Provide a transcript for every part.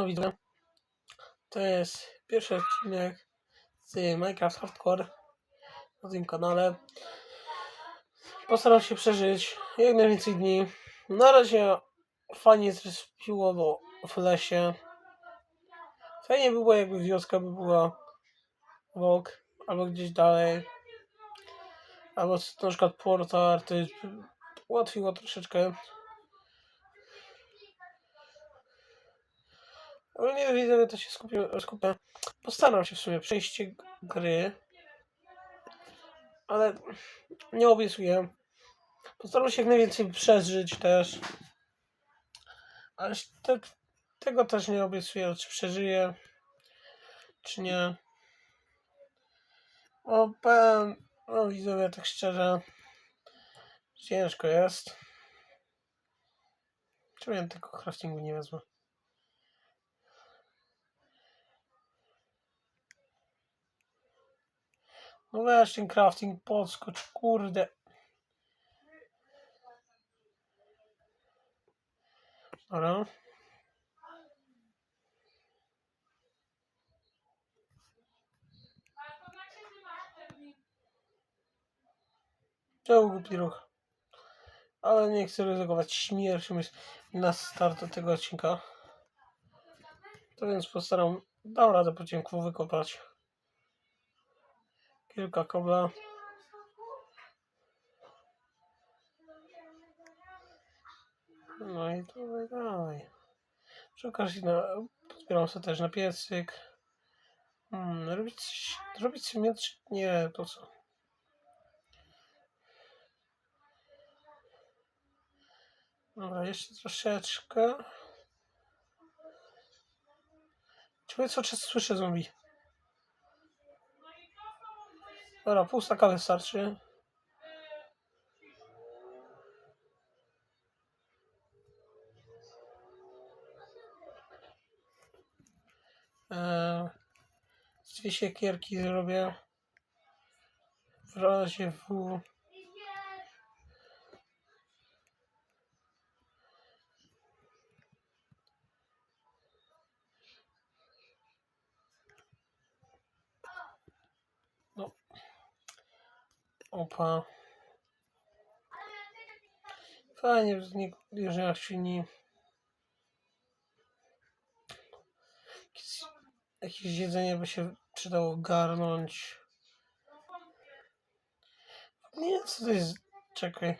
No widzę. To jest pierwszy odcinek z Minecraft Hardcore na tym kanale. Postaram się przeżyć jak najwięcej dni. Na razie fajnie zrespiło, bo w lesie. Fajnie by było jakby wioska by była obok, albo gdzieś dalej. Albo na przykład portal, to jest ułatwiło troszeczkę. Ale nie widzę, to się skupię, skupię. Postaram się w sumie przejść gry. Ale nie obiecuję. Postaram się jak najwięcej przeżyć też. Ale te, tego też nie obiecuję, czy przeżyję, czy nie. O, powiem, no tak szczerze, ciężko jest. Czemu ja tylko craftingu nie wezmę? No weź ten crafting podskocz, kurde. Dobra. Czemu głupi ruch? Ale nie chcę ryzykować śmiercią na start do tego odcinka. To więc postaram, dam radę po ciemku wykopać kilka kobla. No i to dalej. Przy okazji na, pozbieram sobie też na piecyk. Hmm, robić, robić miecz? Nie, to co? Dobra, jeszcze troszeczkę. Ciekawe co czas słyszę zombie. Dobra, pół staka wystarczy. Eee, dwie siekierki zrobię. W razie W. Opa. Fajnie, że nie jeżdżę świni. Jakieś, jakieś jedzenie by się przydało garnąć. Nie, co to jest? Czekaj.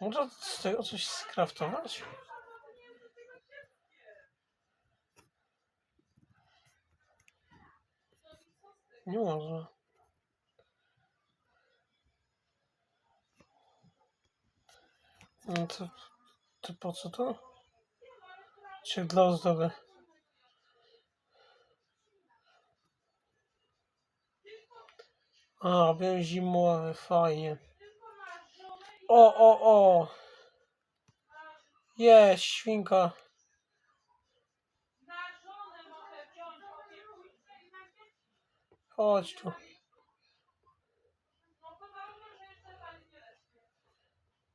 Można z tego coś skraftować? Nie można. No to, to po co to? Czy dla ozdoby? A, byłem zimowy, fajnie. O, o, o! Jest, świnka. Chodź tu.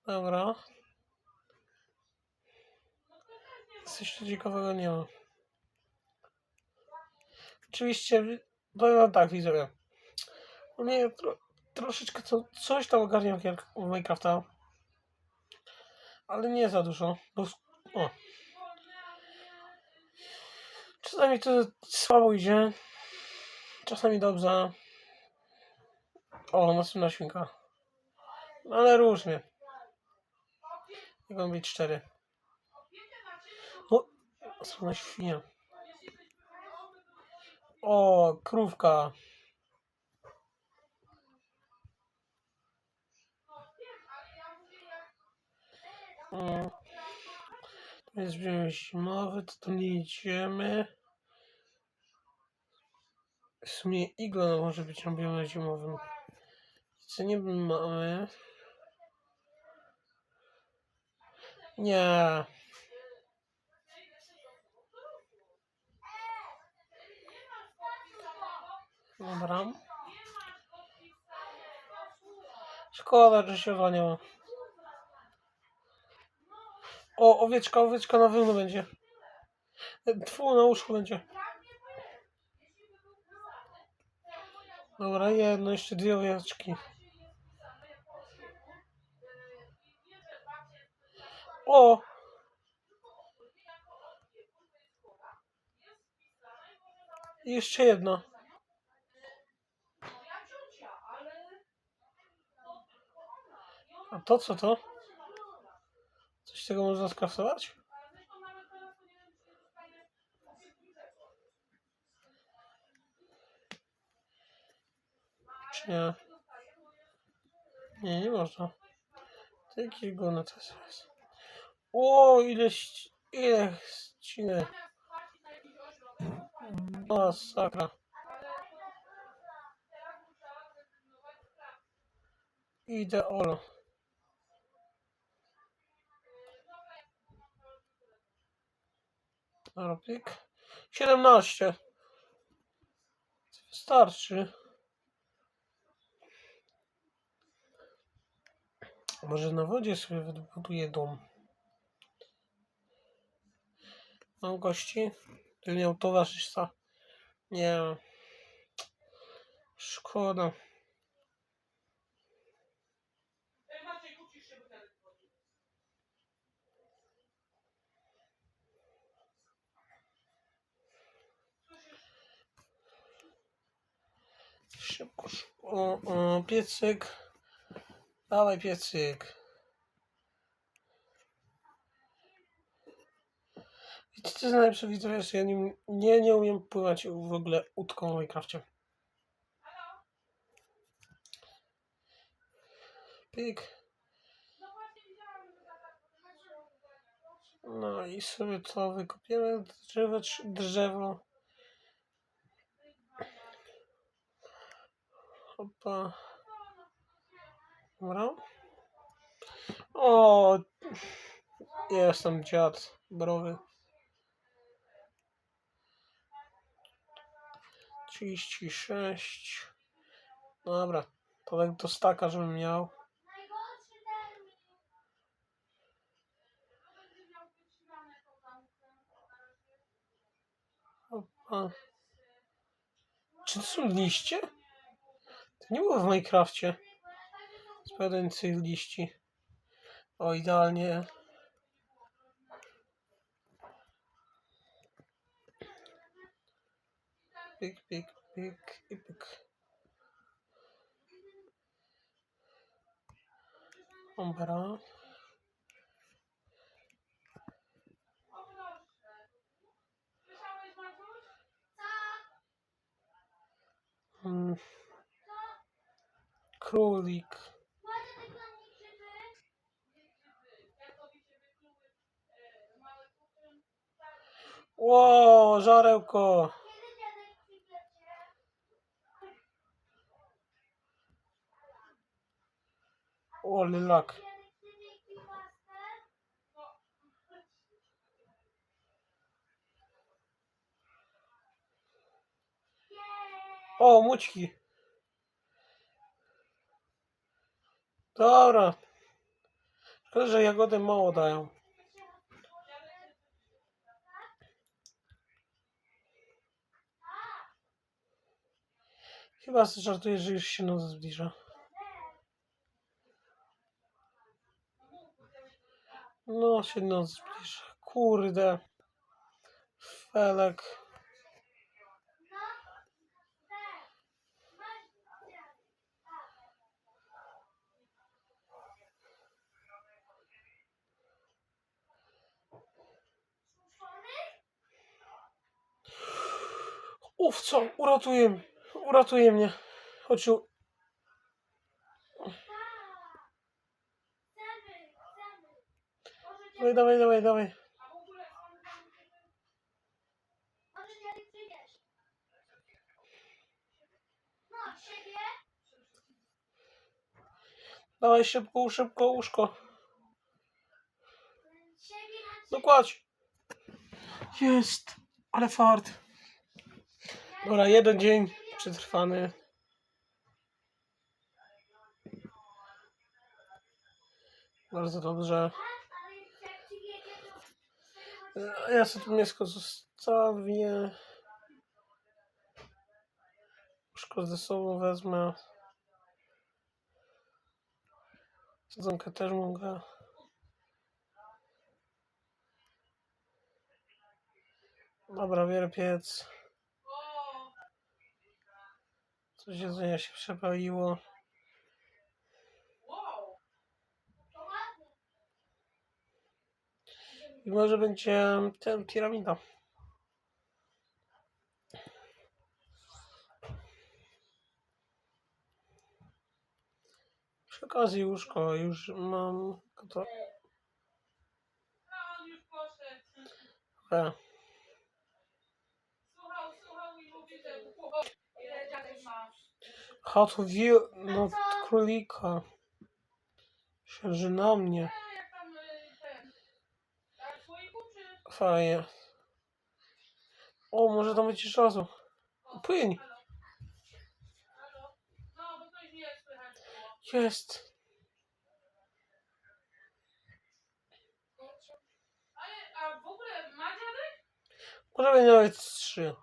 Dobra. Coś tu ciekawego nie ma. Oczywiście, powiem wam tak, widzowie. Mnie tro, troszeczkę co, coś tam ogarniam w Minecrafta. Ale nie za dużo. Bo, o. Czasami to słabo idzie. Czasami dobrze. O, następna świnka. No, ale różnie. Mogą być cztery. No, następna świnia. O, krówka. To jest dzień zimowy, to nie idziemy. W sumie iglo no może być na biomie zimowym. Co nie mamy? Nie. Dobra. Szkoda, że się ma. O, owieczka, owieczka na wełnę będzie. Tfu, na łóżku będzie. Dobra, jedno, jeszcze dwie owieczki. O! I jeszcze jedna. A to co to? Coś tego można skraftować? Czy nie? Nie, nie można. To jakiś gówno to jest. O, ile, ści- ile ściny. Masakra. Ideolo. Robik. 17. Wystarczy. Może na wodzie sobie wybuduję dom. Mam gości? Ty miał towarzystwa. Nie. Szkoda. Szybko, szybko. O, o, piecyk. Dawaj piecyk. I co jest najlepsze widzowie, że ja nie, nie, nie umiem pływać w ogóle łódką w Minecrafcie. Pik. No i sobie to wykopiemy drzewo, drzewo. Opa. Dobra. O, jestem dziad browy. 36. Dobra, to tak do staka, żebym miał. Opa. Czy to są liście? To nie było w Minecrafcie. Spadających liści. O, idealnie. Pik, pik, pik i pik. Dobra. Mm. Królik. Ło, żarełko. O, lylak. O, mućki. Dobra. Szkoda, że jagody mało dają. Chyba żartuję, że już się noc zbliża. No, się noc zbliża. Kurde. Felek. Ówco, uratuje mnie. Uratuje mnie. Tu. Dawaj, dawaj, dawaj, dawaj. Dawaj szybko, szybko, łóżko. No kładź. Jest. Ale fart. Dobra, jeden dzień przetrwany. Bardzo dobrze. Ja sobie to mięsko zostawię. Łóżko ze sobą wezmę. Sadzonkę też mogę. Dobra, biorę piec. Coś jedzenia się przepaliło. I może będzie ten piramida. Przy okazji łóżko już mam gotowe. A on już poszedł. E, Słuchał, słuchał i mówi, że "Ło, ile dziadek masz. How to view no królika. Szerzy na mnie. Fajnie. O, może tam być razu. Płyń. Jest. Ale, a w ogóle? Może będzie nawet trzy.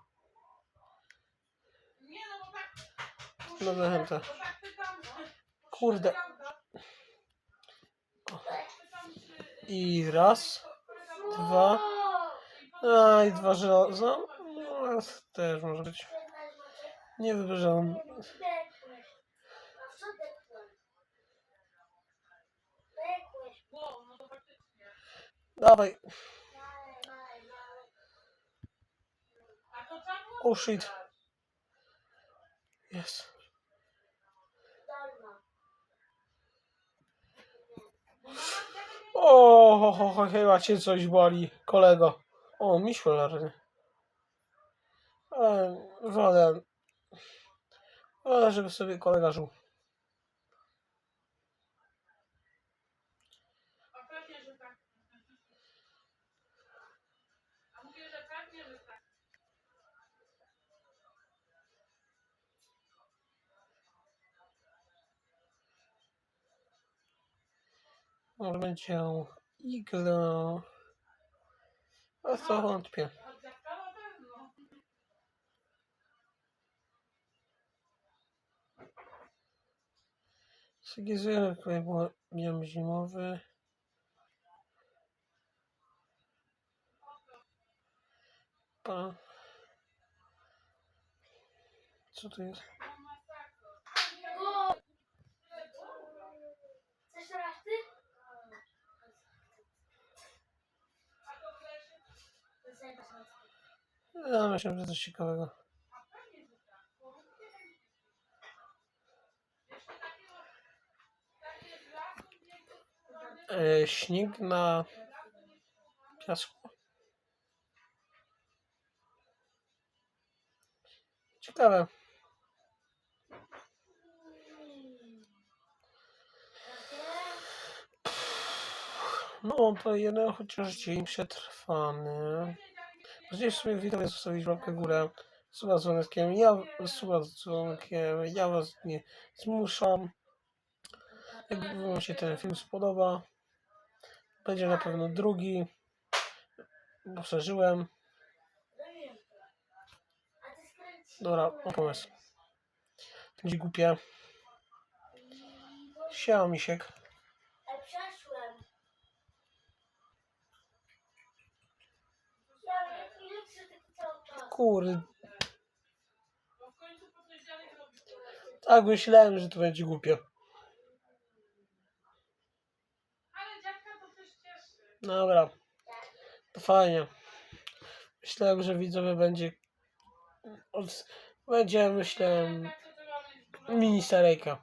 Nie, no bo tak... No. Bo tak pytam... Kurde. I raz, dwa. A, i dwa żelaza. No, też może być. Nie. No, no faktycznie. Dawaj. Oh shit. Jest. Bo mama dziadek nie... O, chyba cię coś boli, kolego. O, miś polarny. E, wolę. Wolę, żeby sobie kolega żył. Może będzie iglo. A co wątpię. A dziadka na pewno. Sygizuję, jak było dniem zimowy. Pa. Co to jest? No masakra. Chcesz teraz ty? A to w Ja myślałem, że coś ciekawego. E, śnieg na piasku. Ciekawe. No to jeden chociaż dzień przetrwany. Gdzieś sobie widzowie zostawić łapkę górę. Suba dzwoneczkiem. Ja suba dzwonkiem. Ja was nie zmuszam. Jak wam się ten film spodoba. Będzie na pewno drugi. Bo przeżyłem. Dobra, mam pomysł. Będzie głupie. Siema misiek. Ej, przeszłem. Ja ile chcę taki cały czas? Kurde, tak myślałem, że to będzie cieszy. Dobra. To fajnie. Myślałem, że widzowie będzie. Będzie, być? mini seryjka.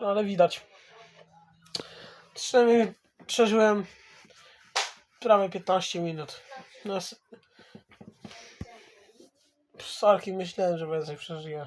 No ale widać. Przynajmniej przeżyłem prawie 15 minut. No, s- z Sarki myślałem, że więcej przeżyję.